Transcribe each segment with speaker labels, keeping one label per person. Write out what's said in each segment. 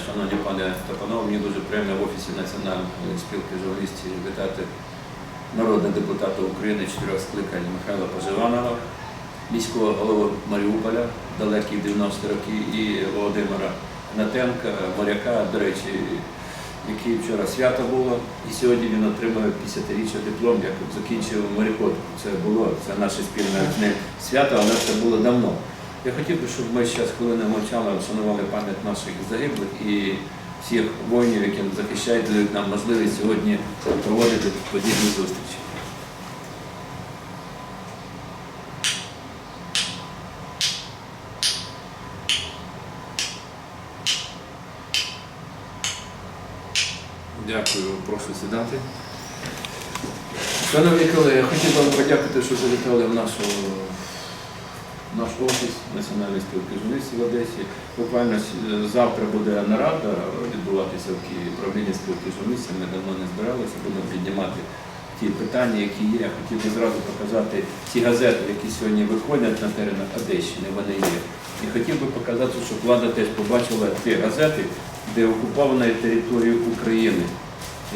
Speaker 1: шановні пане Степанов. Мені дуже приємно в офісі Національної спілки журналістів вітати народного депутата України чотирьох скликань Михайла Поживанова, міського голову Маріуполя, далекі 90 роки, і Володимира Гнатенка, моряка, до речі, який вчора свято було, і сьогодні він отримує 50-річчя диплом, як закінчив морякот. Це було це наше спільне свято, але це було давно. Я хотів би, щоб ми зараз хвилини мовчали, вшанували пам'ять наших загиблих і всіх воїнів, які захищають, дають нам можливість сьогодні проводити подібні зустрічі. Дякую, прошу сідати. Шановні колеги, я хотів вам подякувати, що завітали в нашу, наш офіс Національної спілки журналістів в Одесі. Буквально завтра буде нарада відбуватися в Києві. Правління спілки журналістів. Ми давно не збиралися, будемо піднімати ті питання, які є. Я хотів би зразу показати ті газети, які сьогодні виходять на теренах Одещини, вони є. І хотів би показати, щоб влада теж побачила ті газети, де окупована територія України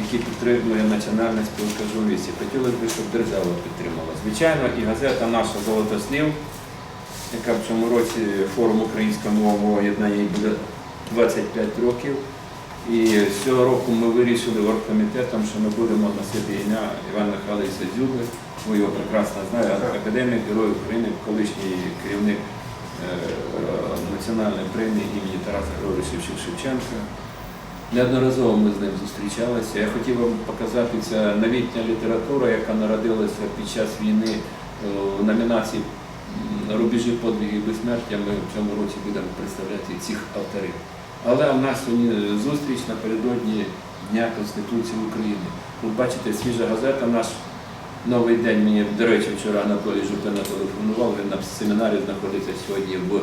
Speaker 1: які підтримує Національна спілка журналістів. Хотілося б, щоб держава підтримала. Звичайно, і газета наша Золотоснів, яка в цьому році форум українськомовного єднання їй буде 25 років. І з цього року ми вирішили оргкомітетом, що ми будемо носити ім'я Івана Михайловича Дзюби. Ви його прекрасно знаєте, академік, герой України, колишній керівник е, національної премії імені Тараса Григоровича Шевченка. Неодноразово ми з ним зустрічалися. Я хотів вам показати ця новітня література, яка народилася під час війни е, у номінації м, Рубежі подвигів і безсмертя. Ми в цьому році будемо представляти цих авторів. Але у нас сьогодні зустріч напередодні Дня Конституції України. Тут бачите, свіжа газета, наш новий день. Мені, до речі, вчора Анатолій Жупина телефонував, він на семінарі знаходиться сьогодні в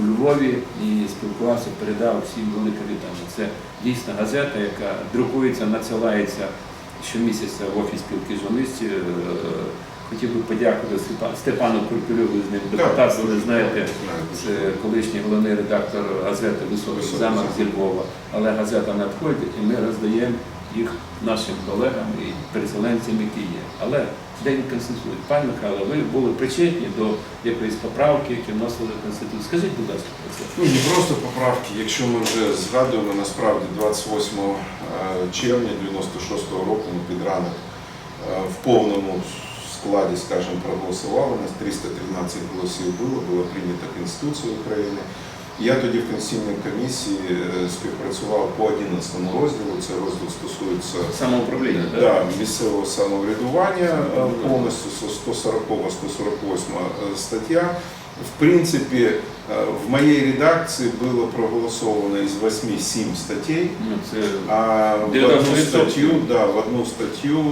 Speaker 1: у Львові і спілкувався, передав всім велике вітання. Це дійсно газета, яка друкується, надсилається щомісяця в офіс спілки журналістів. Хотів би подякувати Степа- Степану Куркульову з ним депутат, ви знаєте, це колишній головний редактор газети Високий замок зі Львова. Але газета надходить і ми роздаємо їх нашим колегам і переселенцям, які є. Але День Конституції. Пане Михайло, ви були причетні до якоїсь поправки, які вносили в Конституцію. Скажіть, будь ласка, про це.
Speaker 2: Ну, не просто поправки, якщо ми вже згадуємо, насправді 28 е, червня 96-го року ми під ранок е, в повному складі, скажімо, проголосували. У нас 313 голосів було, була прийнята Конституція України. Я тоді в Конституційній комісії е, співпрацював по 11 розділу. Це розділ стосується
Speaker 1: Самоуправління, так?
Speaker 2: Да, місцевого самоврядування е, повністю 140-148 стаття. В принципі, е, в моїй редакції було проголосовано із 8-7 статей,
Speaker 1: Ну, це
Speaker 2: а в
Speaker 1: 90%.
Speaker 2: одну статтю, да, в одну статтю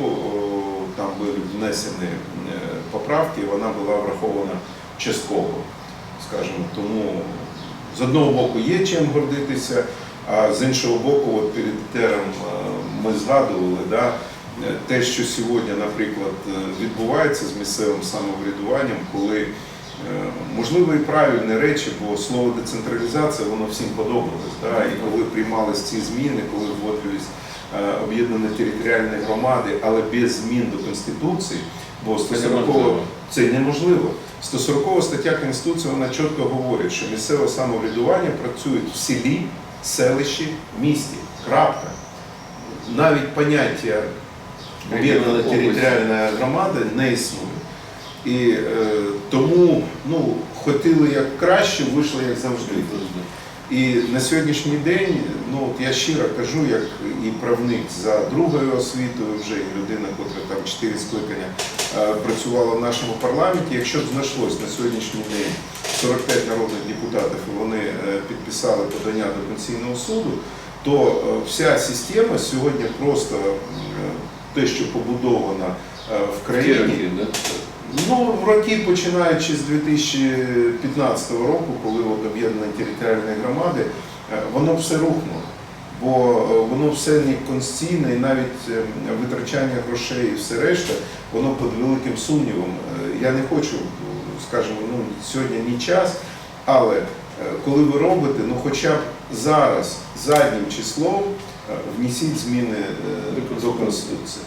Speaker 2: там були внесені е, поправки, вона була врахована частково, скажімо. Тому з одного боку є чим гордитися, а з іншого боку, от перед тером е, ми згадували, да, е, те, що сьогодні, наприклад, відбувається з місцевим самоврядуванням, коли можливо і правильні речі, бо слово децентралізація воно всім подобалось. Да, і коли приймались ці зміни, коли вводились е, об'єднані територіальні громади, але без змін до Конституції, бо 140 це неможливо. 140 стаття Конституції вона чітко говорить, що місцеве самоврядування працює в селі, селищі, місті. Крапка. Навіть поняття об'єднана територіальна громада не існує. І е, тому ну, хотіли як краще, вийшло як завжди. І на сьогоднішній день, ну от я щиро кажу, як і правник за другою освітою, вже і людина, яка там чотири скликання е, працювала в нашому парламенті. Якщо б знайшлось на сьогоднішній день 45 народних депутатів, і вони е, підписали подання до Конституційного суду, то е, вся система сьогодні просто те, що побудовано е, в країні.
Speaker 1: роки, да?
Speaker 2: Ну, в роки починаючи з 2015 року, коли от об'єднані територіальні громади, е, воно все рухнуло. Бо е, воно все неконституційне і навіть е, витрачання грошей і все решта, воно під великим сумнівом. Я не хочу, скажімо, ну, сьогодні не час, але коли ви робите, ну хоча б зараз заднім числом внесіть зміни
Speaker 1: до
Speaker 2: Конституції.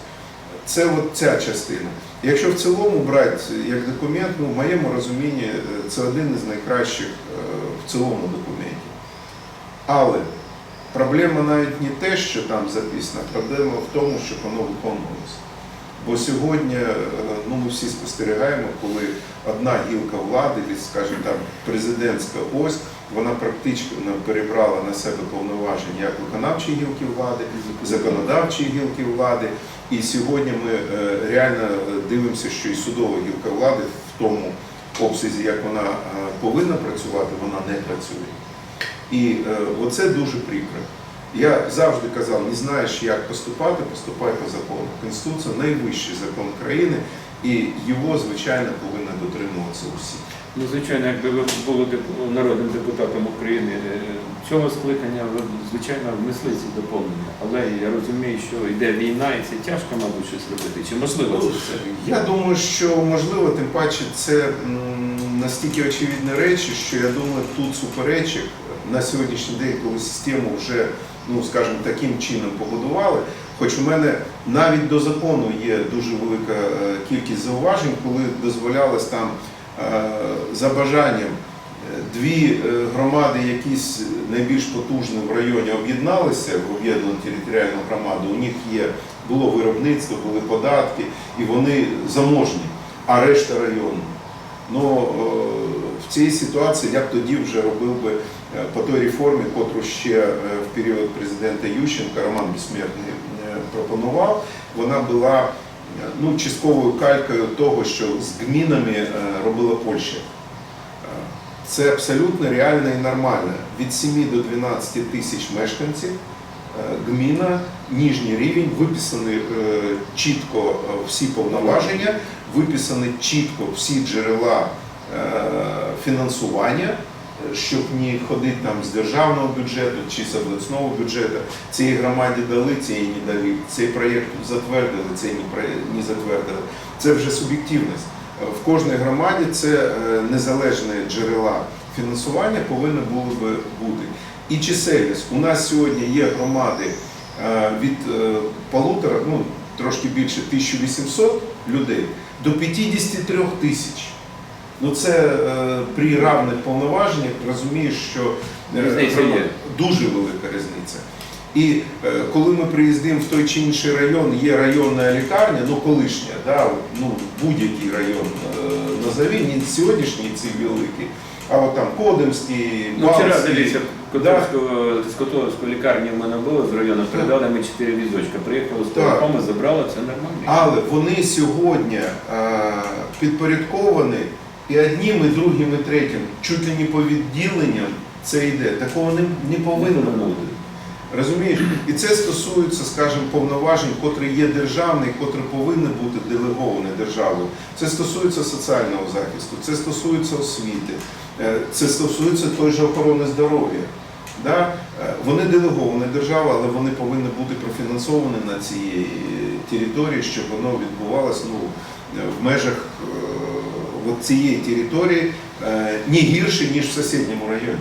Speaker 2: Це от ця частина. Якщо в цілому брати як документ, ну в моєму розумінні е, це один із найкращих е, в цілому документів. Але проблема навіть не те, що там записано, проблема в тому, щоб воно виконувалося. Бо сьогодні е, ну, ми всі спостерігаємо, коли одна гілка влади, скажімо там, президентська ось, вона практично перебрала на себе повноваження як виконавчої гілки влади, законодавчої гілки влади. І сьогодні ми е, реально е, дивимося, що і судова гілка влади в тому обсязі, як вона е, повинна працювати, вона не працює. І оце дуже прикро. Я завжди казав, не знаєш, як поступати, поступай по закону. Конституція найвищий закон країни, і його, звичайно, повинні дотримуватися усі.
Speaker 1: Ну, звичайно, якби ви були народним депутатом України е, цього скликання, ви звичайно, внесли ці доповнення. Але я розумію, що йде війна, і це тяжко, мабуть, щось робити. Чи можливо це все?
Speaker 2: Я думаю, що можливо, тим паче, це настільки очевидні речі, що я думаю, тут суперечок на сьогоднішній день, коли систему вже, ну скажімо, таким чином побудували. Хоч у мене навіть до закону є дуже велика е, кількість зауважень, коли дозволялось там е, за бажанням е, дві громади, якісь найбільш потужні в районі, об'єдналися в об'єднану територіальну громаду. У них є було виробництво, були податки, і вони заможні, а решта району. Ну в цій ситуації я б тоді вже робив би по той реформі, котру ще в період президента Ющенка Роман Безсмертний пропонував. Вона була е, ну, частковою калькою того, що з гмінами е, робила Польща. Е, Це абсолютно реально і нормально. Від 7 до 12 тисяч мешканців гміна, ніжній рівень, виписані чітко всі повноваження, виписані чітко всі джерела фінансування, щоб не ходити там з державного бюджету чи з обласного бюджету. Цій громаді дали, цій не дали, цей проєкт затвердили, цей не затвердили. Це вже суб'єктивність. В кожній громаді це е, незалежні джерела фінансування повинні були би бути. І чисельність. У нас сьогодні є громади е, від е, полутора, ну трошки більше 1800 людей до 53 тисяч. Ну це е, при равних повноваженнях розумієш, що е,
Speaker 1: Різниця є.
Speaker 2: дуже велика різниця. І е, коли ми приїздимо в той чи інший район, є районна лікарня, ну колишня, да, ну будь-який район е, назові, не сьогоднішній цей великий, а от там Кодемський,
Speaker 1: Ну, вчора дивіться, Котовського, з Котовської лікарні в мене було з району, передали ми чотири візочка. Приїхали з
Speaker 2: Так.
Speaker 1: забрали, це нормально.
Speaker 2: Але вони сьогодні е, підпорядковані і одним, і другим, і третім, чуть ли не по відділенням це йде. Такого не, не повинно бути. Розумієш? І це стосується, скажімо, повноважень, котрі є державні, котрі повинні бути делеговані державою. Це стосується соціального захисту, це стосується освіти, е, це стосується той же охорони здоров'я. Да? Е, Вони делеговані держава, але вони повинні бути профінансовані на цій е, території, щоб воно відбувалося ну, в межах от цієї території не гірше, ніж в сусідньому районі.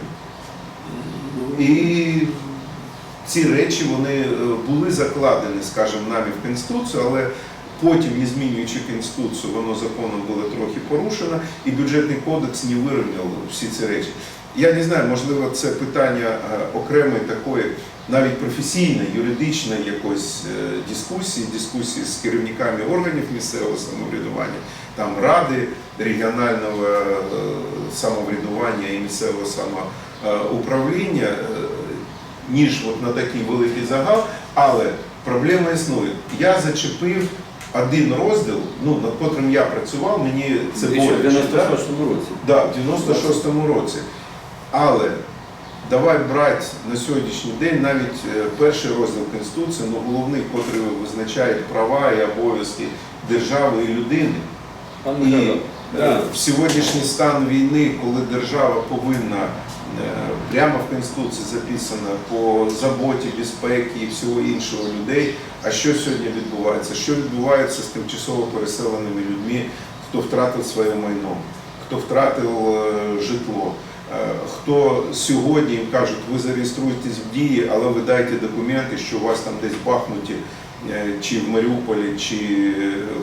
Speaker 2: І ці речі вони е, були закладені, скажімо, нами в Конституцію, але потім, не змінюючи Конституцію, воно законом було трохи порушено, і бюджетний кодекс не вирівняв всі ці речі. Я не знаю, можливо, це питання е, окремої такої, навіть професійної, юридичної якоїсь е, дискусії, дискусії з керівниками органів місцевого самоврядування, там ради регіонального е, самоврядування і місцевого самоуправління, е, ніж от на такий великий загал, але проблема існує. Я зачепив один розділ, ну, над котрим я працював, мені це
Speaker 1: ще в 96-му році.
Speaker 2: Да, в 96-му році. Але давай брати на сьогоднішній день навіть е, перший розділ Конституції, ну головний, котрий визначає права і обов'язки держави і людини. І е,
Speaker 1: да.
Speaker 2: в сьогоднішній стан війни, коли держава повинна е, прямо в Конституції записано по заботі, безпеки і всього іншого людей. А що сьогодні відбувається? Що відбувається з тимчасово переселеними людьми, хто втратив своє майно, хто втратив житло? Е, хто сьогодні їм кажуть, ви зареєструєтесь в дії, але ви дайте документи, що у вас там десь в Бахмуті, е, чи в Маріуполі, чи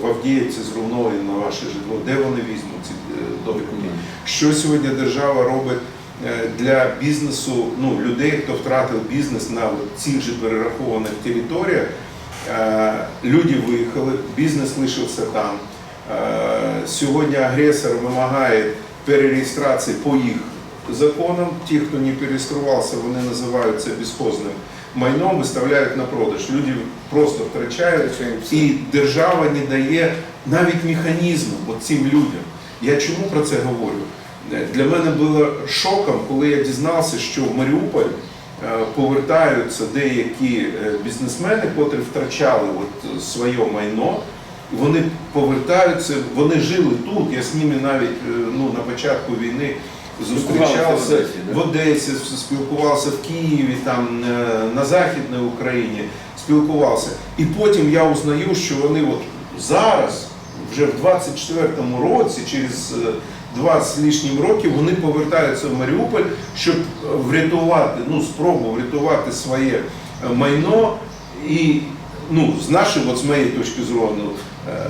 Speaker 2: в Авдіївці зруйновано на ваше житло. Де вони візьмуть ці е, документи? Що сьогодні держава робить е, для бізнесу, ну, людей, хто втратив бізнес на цих же перерахованих територіях? Е, Люди виїхали, бізнес лишився там. Е, Сьогодні агресор вимагає перереєстрації по їх законам. Ті, хто не перереєструвався, вони називаються безхозним майном, виставляють на продаж. Люди просто втрачають. І держава не дає навіть механізму цим людям. Я чому про це говорю? Для мене було шоком, коли я дізнався, що в Маріуполь е, повертаються деякі е, бізнесмени, котрі втрачали от своє майно. Вони повертаються, вони жили тут. Я з ними навіть е, ну, на початку війни
Speaker 1: В
Speaker 2: зустрічався
Speaker 1: Одесі,
Speaker 2: в Одесі, спілкувався в Києві, там е, на Західній Україні спілкувався. І потім я узнаю, що вони от зараз, вже в 24-му році, через е, 20 з лишнім років, вони повертаються в Маріуполь, щоб врятувати, ну, спробу врятувати своє е, майно. І ну, з нашої, от з моєї точки зору, е,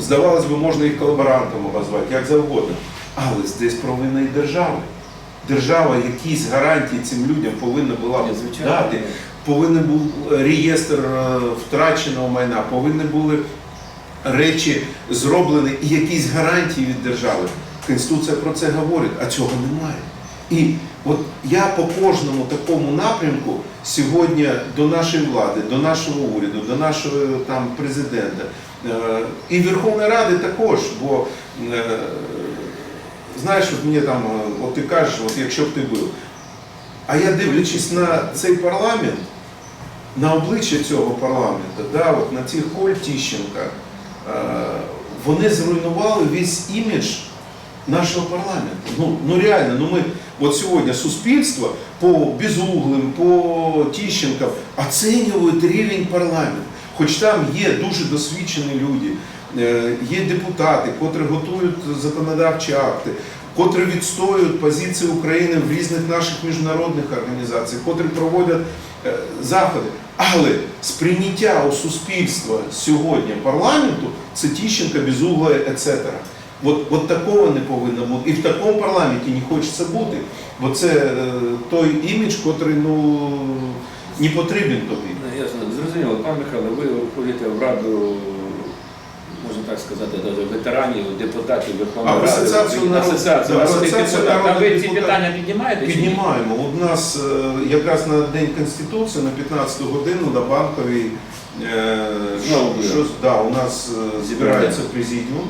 Speaker 2: здавалось би, можна їх колаборантами обозвати, як завгодно. Але здесь провина і держави. Держава якісь гарантії цим людям повинна була дати. Повинен був реєстр е, втраченого майна, повинні були речі зроблені і якісь гарантії від держави. Конституція про це говорить, а цього немає. І от я по кожному такому напрямку сьогодні до нашої влади, до нашого уряду, до нашого там президента е, і Верховної Ради також, бо е, знаєш, от мені там, е, от ти кажеш, от якщо б ти був. А я дивлячись на цей парламент, на обличчя цього парламенту, да, от на цих Коль Тіщенка, е, вони зруйнували весь імідж нашого парламенту. Ну, ну реально, ну ми от сьогодні суспільство по безуглим, по Тіщенкам оцінюють рівень парламенту. Хоч там є дуже досвідчені люди, є депутати, котрі готують законодавчі акти, котрі відстоюють позиції України в різних наших міжнародних організаціях, котрі проводять е, заходи. Але сприйняття у суспільства сьогодні парламенту це Тіщенка, Безугла, etc. От, от такого не повинно бути. І в такому парламенті не хочеться бути. Бо це е, той імідж, котрий ну, не потрібен тобі.
Speaker 1: Ну, Ясно, зрозуміло. Пан Михайло, ви входите в раду, можна так сказати, ветеранів, депутатів Верховної Ради.
Speaker 2: Асоціацію народ-
Speaker 1: Асоціацію
Speaker 2: да,
Speaker 1: народних
Speaker 2: Асоціацію
Speaker 1: депутатів. А
Speaker 2: народних
Speaker 1: ви ці
Speaker 2: депутатів.
Speaker 1: питання піднімаєте? чи ні?
Speaker 2: Піднімаємо. У нас е, якраз на День Конституції, на 15 годину на банковій е,
Speaker 1: Знову
Speaker 2: що, да, у нас е, збирається президіум.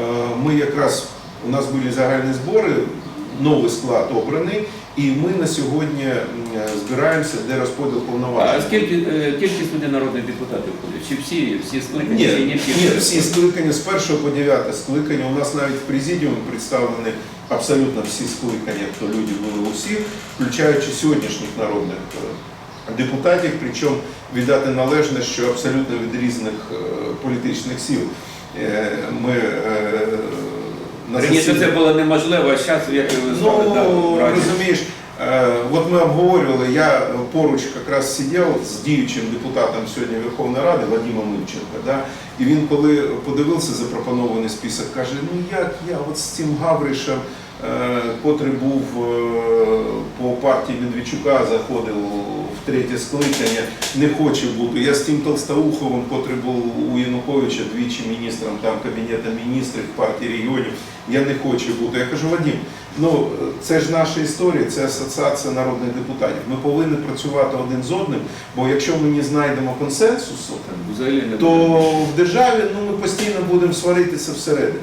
Speaker 2: Е, Ми якраз у нас були загальні збори, новий склад обраний, і ми на сьогодні збираємося, де розподіл
Speaker 1: А
Speaker 2: повноважень.
Speaker 1: скільки е, кількість туди народних депутатів входить? Чи всі, всі скликані,
Speaker 2: Ні,
Speaker 1: чи не всі?
Speaker 2: ні, всі скликання з 1 по 9 скликання. У нас навіть в президіумі представлені абсолютно всі скликання, хто люди були усі, включаючи сьогоднішніх народних е, депутатів, причому віддати належне, що абсолютно від різних е, політичних сил. Е, Ми
Speaker 1: Раніше це було неможливо, а зараз, як ви
Speaker 2: Ну,
Speaker 1: сказали, да,
Speaker 2: розумієш, е, от ми обговорювали, я поруч якраз сидів з діючим депутатом сьогодні Верховної Ради Вадимом Івченко, да? і він коли подивився запропонований список, каже, ну як я от з цим Гавришем, котрий був е, по партії Медведчука, заходив в третє скликання, не хоче бути. Я з тим Толстоуховим, котрий був у Януковича двічі міністром там Кабінету міністрів партії регіонів, я не хочу бути. Я кажу, Вадим, ну це ж наша історія, це асоціація народних депутатів. Ми повинні працювати один з одним, бо якщо ми не знайдемо консенсусу, то в державі ну, ми постійно будемо сваритися всередині.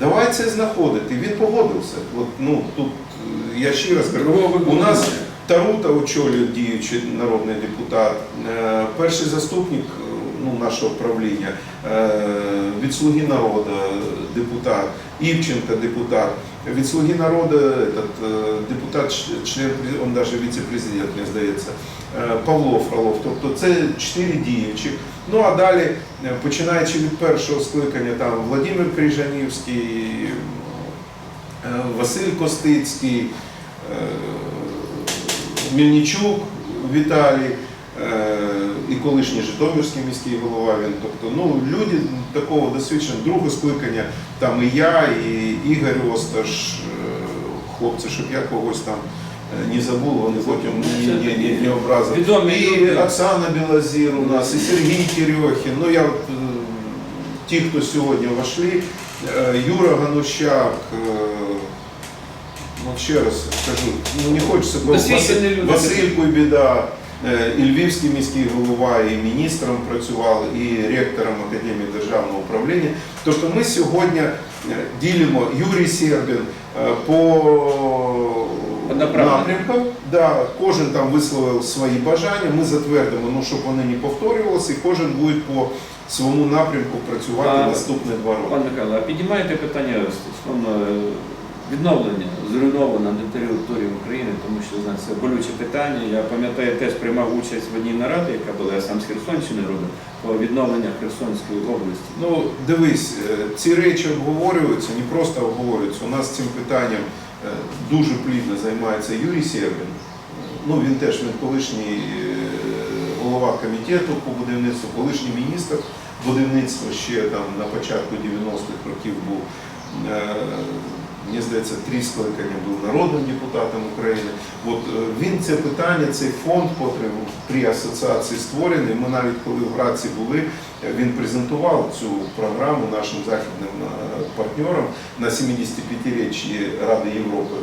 Speaker 2: Давай це знаходити. Він погодився. От, ну, тут е, я ще раз кажу, у нас. Тарута очолює діючий народний депутат, е, перший заступник е, ну, нашого правління, від Слуги народу депутат, Івченко депутат, від Слуги народу этот, депутат, член, він навіть віце-президент, мені здається, Павло Фролов. Тобто це чотири діючих. Ну а далі, е, починаючи від першого скликання, там Владимир Крижанівський, е, Василь Костицький, Мельничук Віталій, е, і колишній Житомирський міський голова. Він, тобто, ну, люди такого досвідчення, друге скликання, там і я, і Ігор Осташ, е, хлопці, щоб я когось там е, не забув, вони потім не, образили.
Speaker 1: Відомі
Speaker 2: І
Speaker 1: люди.
Speaker 2: Оксана Білозір у нас, і Сергій Терехін. Ну я от, е, ті, хто сьогодні вошли, е, Юра Ганущак. е, Ну, ще раз скажу, ну не хочеться, бо
Speaker 1: Досвідчені
Speaker 2: Василь,
Speaker 1: люди.
Speaker 2: Василь Куйбіда, е, і Львівський міський голова, і міністром працював, і ректором Академії державного управління. Тобто ми сьогодні е, ділимо Юрій Сербін е, по. Напрямкам. Да, кожен там висловив свої бажання, ми затвердимо, ну, щоб вони не повторювалися, і кожен буде по своєму напрямку працювати
Speaker 1: А,
Speaker 2: наступні два роки.
Speaker 1: Пан Михайло, а піднімаєте питання стосовно е, відновлення зруйнованої території України, тому що знаєте, це болюче питання. Я пам'ятаю, теж приймав участь в одній нараді, яка була я сам з Херсонщини родом, по відновленню Херсонської області.
Speaker 2: Ну, дивись, е, ці речі обговорюються, не просто обговорюються. У нас цим питанням дуже плідно займається Юрій Сербін. Ну, він теж він колишній е, голова комітету по будівництву, колишній міністр будівництва ще там на початку 90-х років був. Мені здається, три скликання був народним депутатом України. От е, він це питання, цей фонд потреб при асоціації створений. Ми навіть коли в Граці були, е, він презентував цю програму нашим західним е, партнерам на 75-річчі Ради Європи.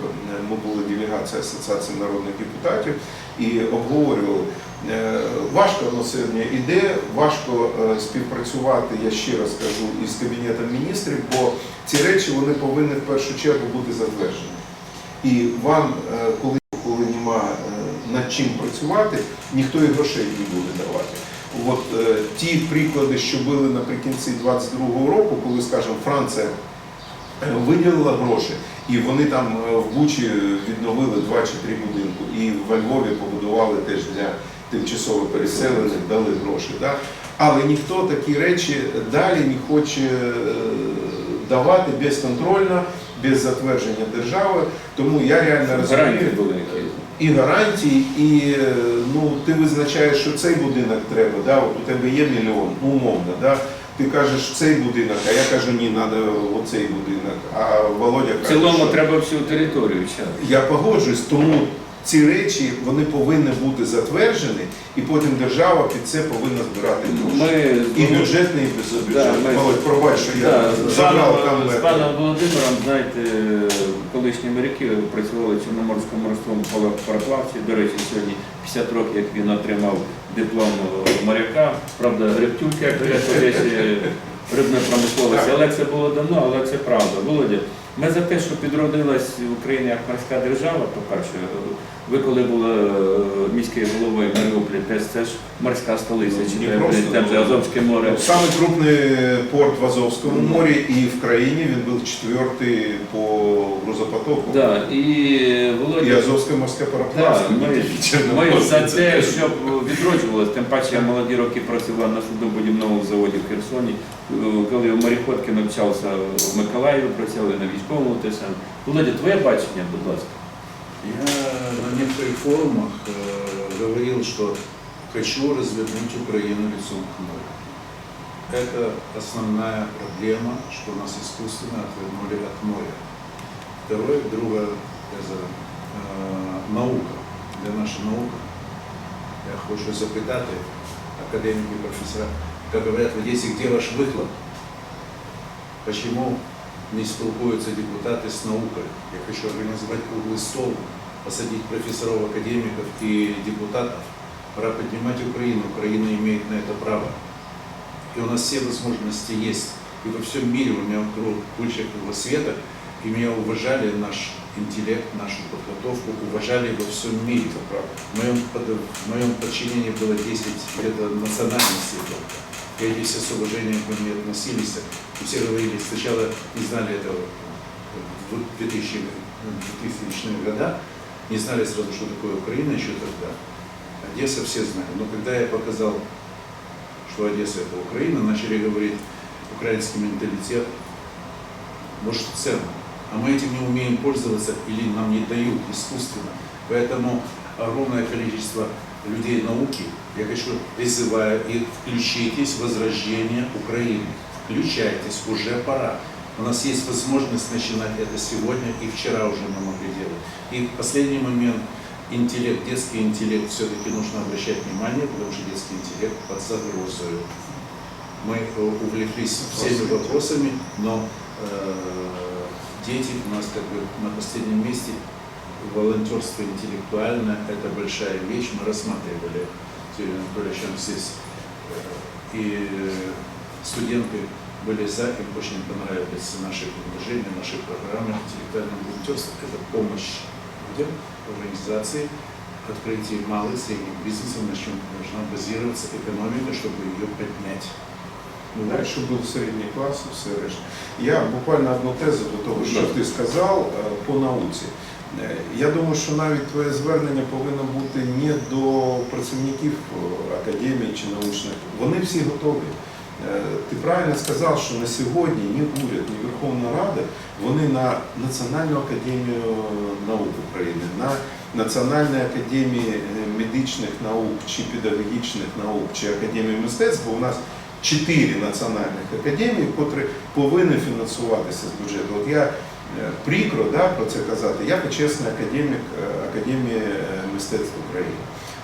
Speaker 2: Ми були делегацією Асоціації народних депутатів і обговорювали. Е, Важко сьогодні іде, важко е, співпрацювати, я ще раз кажу, із Кабінетом міністрів, бо ці речі вони повинні в першу чергу бути затверджені. І вам, е, коли, коли нема над чим працювати, ніхто і грошей не буде давати. От ті приклади, що були наприкінці 22-го року, коли, скажімо, Франція виділила гроші, і вони там в Бучі відновили два чи три будинку, і во Львові побудували теж для тимчасово переселених, дали гроші. Да? Але ніхто такі речі далі не хоче е, давати безконтрольно, без затвердження держави. Тому я реально розумію і гарантії, і е, ну ти визначаєш, що цей будинок треба. Да? От у тебе є мільйон, ну умовно. Да? Ти кажеш цей будинок, а я кажу, ні, треба оцей будинок. А Володя
Speaker 1: В
Speaker 2: каже,
Speaker 1: цілому
Speaker 2: що...
Speaker 1: треба всю територію.
Speaker 2: Я погоджуюсь, тому ці речі вони повинні бути затверджені, і потім держава під це повинна збирати гроші.
Speaker 1: Ми
Speaker 2: І бюджетний, і безбюджетний.
Speaker 1: Да, ми-
Speaker 2: пробач, що я
Speaker 1: Да,
Speaker 2: забрав там.
Speaker 1: з паном Володимиром, знаєте, колишні моряки працювали в Чорноморському морському пароплавці. До речі, сьогодні 50 років, як він отримав диплом моряка. Правда, рептюлька, як рибної промисловості. Але це було давно, але це правда. Володя, ми за те, що підродилась в Україні як морська держава, по-перше, ви коли були е, міською головою Маріуполі, теж це ж морська столиця,
Speaker 2: Ну,
Speaker 1: чи
Speaker 2: не просто,
Speaker 1: там же
Speaker 2: ну,
Speaker 1: Азовське море.
Speaker 2: Самый крупный порт в Азовском море и в краине, він був четвертий по грузопотоку.
Speaker 1: Да, і
Speaker 2: І
Speaker 1: Володя,
Speaker 2: Азовська морська
Speaker 1: да, ми, ми за те, щоб відроджувалося, тим паче я молоді роки працював на суднобудівному заводі в Херсоні, Е, коли в моріходки навчався в Миколаєві, працювали на військовому ТСН. Володя, твоє бачення, будь ласка.
Speaker 3: Я на некоторых форумах э, говорил, что хочу развернуть Украину лицом к морю. Это основная проблема, что нас искусственно отвернули от моря. Второе, друга, это е, наука. Де наша наука? Я хочу запитати академики, професора, как говорят в Одессе, где ваш выхлоп? Почему не спілкуються депутаты с наукой? Я хочу организовать круглый стол, посадить профессоров, академиков и депутатов. Пора поднимать Украину. Украина имеет на это право. И у нас все возможности есть. И во всем мире у меня вокруг куча света, и меня уважали наш интеллект, нашу подготовку, уважали во всем мире. В моем, в моем подчинении было 10 где-то национальностей только. Эти все с уважением ко мне относились. И все говорили, сначала не знали этого в 2000, 2000 года, не знали сразу, что такое Украина еще тогда. Одесса все знали. Но когда я показал, что Одесса это Украина, начали говорить украинский менталитет, может ценно. а мы этим не умеем пользоваться или нам не дают искусственно. Поэтому огромное количество людей науки, я хочу, призываю их, включитесь в возрождение Украины. Включайтесь, уже пора. У нас есть возможность начинать это сегодня, и вчера уже мы могли делать. И последний момент, интеллект, детский интеллект все-таки нужно обращать внимание, потому что детский интеллект под загрозой. Мы э, увлеклись всеми вопросами, но э, дети у нас как бы на последнем месте. Волонтерство интеллектуальное – это большая вещь. Мы рассматривали Анатольевичем здесь. э, И студенты были за, им очень понравились наши предложения, наши программы интеллектуального волонтерства. Это помощь людям, организации, открытие малых и средних бизнесов, на чем должна базироваться экономика, чтобы ее поднять. Ну,
Speaker 2: Дальше був середній клас і все решта. Я буквально одну тезу до того,
Speaker 1: Будь
Speaker 2: що
Speaker 1: ласка.
Speaker 2: ти сказав е, по науці. Е, Я думаю, що навіть твоє звернення повинно бути не до працівників е, академії чи научних. Вони всі готові. Е, Ти правильно сказав, що на сьогодні ні уряд, ні Верховна Рада вони на Національну академію наук України, на Національної академії медичних наук чи педагогічних наук, чи академії мистецтв, бо у нас чотири національних академії, котрі повинні фінансуватися з бюджету. От я прикро да, про це казати, я почесний академік е, Академії е, мистецтв України.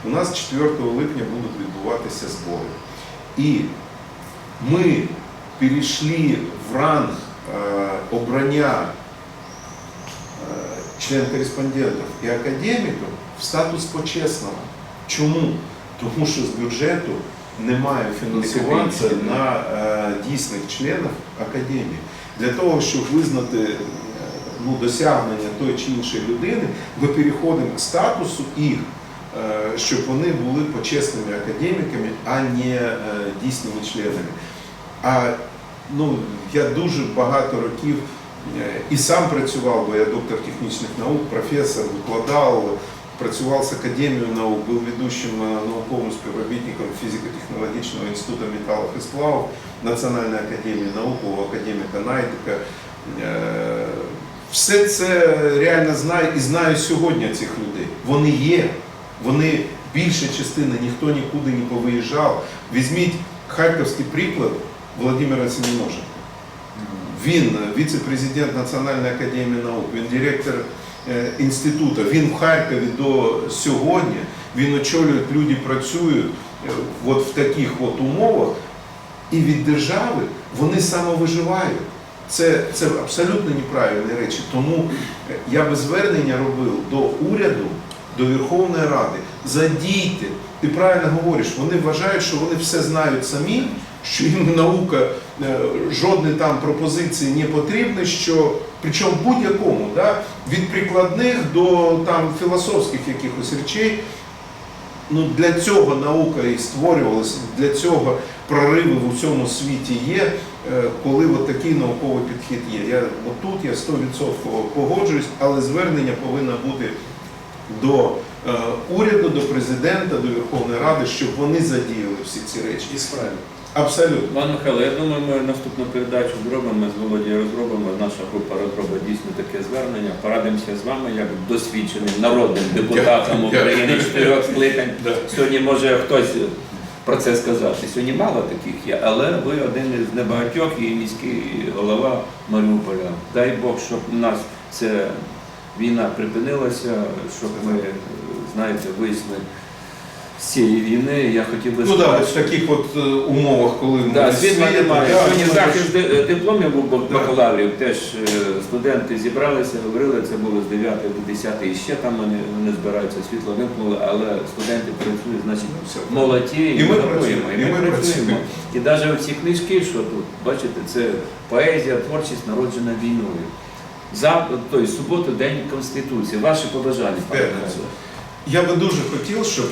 Speaker 2: У нас 4 липня будуть відбуватися збори. І ми перейшли в ранг е, обрання е, член-кореспондентів і академіків в статус почесного. Чому? Тому що з бюджету немає фінансування на е, дійсних членів академії. Для того, щоб визнати е, ну, досягнення тої чи іншої людини, ми переходимо к статусу їх, е, щоб вони були почесними академіками, а не е, дійсними членами. А ну, я дуже багато років е, і сам працював, бо я доктор технічних наук, професор, викладав, працював з Академією наук, був ведущим е, науковим співробітником фізико-технологічного інституту металів і сплавів Національної академії наук, академіка Найдика. Все це реально знаю і знаю сьогодні цих людей. Вони є, вони більша частина, ніхто нікуди не повиїжджав. Візьміть харківський приклад Володимира Семеноженка. Він віце-президент Національної академії наук, він директор е, інституту. Він в Харкові до сьогодні, він очолює, люди працюють е, от в таких от умовах, і від держави вони самовиживають. Це, це абсолютно неправильні речі. Тому е, я би звернення робив до уряду, до Верховної Ради. Задійте, ти правильно говориш, вони вважають, що вони все знають самі, що їм наука, е, жодні там пропозиції не потрібні, що причому будь-якому, да, від прикладних до там філософських якихось речей. Ну, для цього наука і створювалася, для цього прориви в усьому світі є, коли от такий науковий підхід є. Я, от тут я 100% погоджуюсь, але звернення повинно бути до е, уряду, до президента, до Верховної Ради, щоб вони задіяли всі ці речі.
Speaker 3: И справили.
Speaker 2: Абсолютно.
Speaker 1: Пан Михайло, я думаю, ми наступну передачу зробимо, ми з Володією розробимо, наша група розробить дійсно таке звернення. Порадимося з вами як досвідченим народним депутатом України чотирьох скликань. Сьогодні може хтось про це сказати. Сьогодні мало таких є, але ви один із небагатьох і міський голова Маріуполя. Дай Бог, щоб у нас ця війна припинилася, щоб ми, знаєте, вийшли цієї війни. Я хотів би
Speaker 2: Ну так, в таких от е, умовах, коли ми
Speaker 1: Да,
Speaker 2: без
Speaker 1: світла
Speaker 2: світу,
Speaker 1: немає.
Speaker 2: да,
Speaker 1: Сьогодні
Speaker 2: ну,
Speaker 1: захист ди- дипломів у бак-
Speaker 2: Да.
Speaker 1: бакалаврів теж е, студенти зібралися, говорили, це було з 9 до 10 і ще там вони, вони збираються, світло вимкнули, але студенти працюють, значить,
Speaker 2: все.
Speaker 1: молоді
Speaker 2: І ми
Speaker 1: готуємо,
Speaker 2: працюємо,
Speaker 1: і ми,
Speaker 2: і ми
Speaker 1: працюємо. І навіть ці книжки, що тут, бачите, це поезія, творчість народжена війною. Завтра, тобто суботу, день Конституції. Ваші побажання, пане
Speaker 2: П'ятницю. Я би дуже хотів, щоб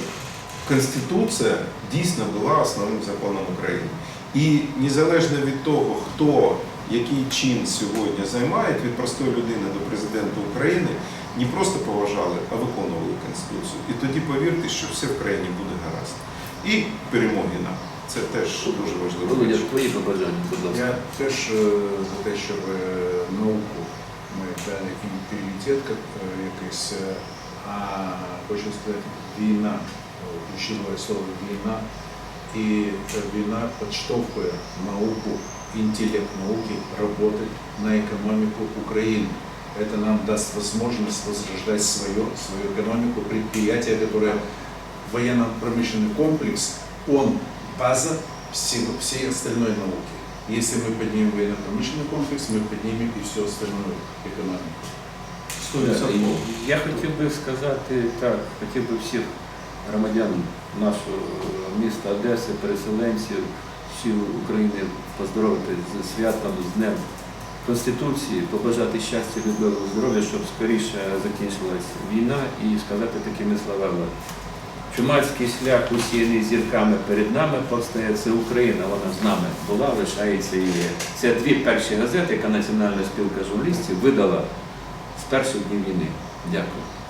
Speaker 2: Конституція дійсно була основним законом України. І незалежно від того, хто який чин сьогодні займає, від простої людини до президента України, не просто поважали, а виконували Конституцію. І тоді повірте, що все в країні буде гаразд. І перемоги нам. Це теж дуже важливо.
Speaker 1: Володя, твої побажання, будь ласка.
Speaker 3: Я теж е, за те, щоб е, науку ми далі пріоритет е, якийсь, а хочу сказати, війна, е, ключове слово війна, і е, війна підштовхує науку, інтелект науки работать на экономику Украины. Это нам даст возможность возрождать свое, свою экономику, предприятие, которое военно-промышленный комплекс, он база всего, всей остальной науки. Если мы поднимем военно-промышленный комплекс, мы поднимем и всю остальную экономику.
Speaker 1: І Я хотів би сказати так, хотів би всіх громадян нашого міста Одеси, переселенців, всіх України поздоровити з святом, з Днем Конституції, побажати щастя, любові, здоров'я, щоб скоріше закінчилась війна і сказати такими словами. Чумацький шлях усіяний зірками перед нами повстає. Це Україна, вона з нами була, лишається і є. Це дві перші газети, яка Національна спілка журналістів видала з перших днів війни. Дякую.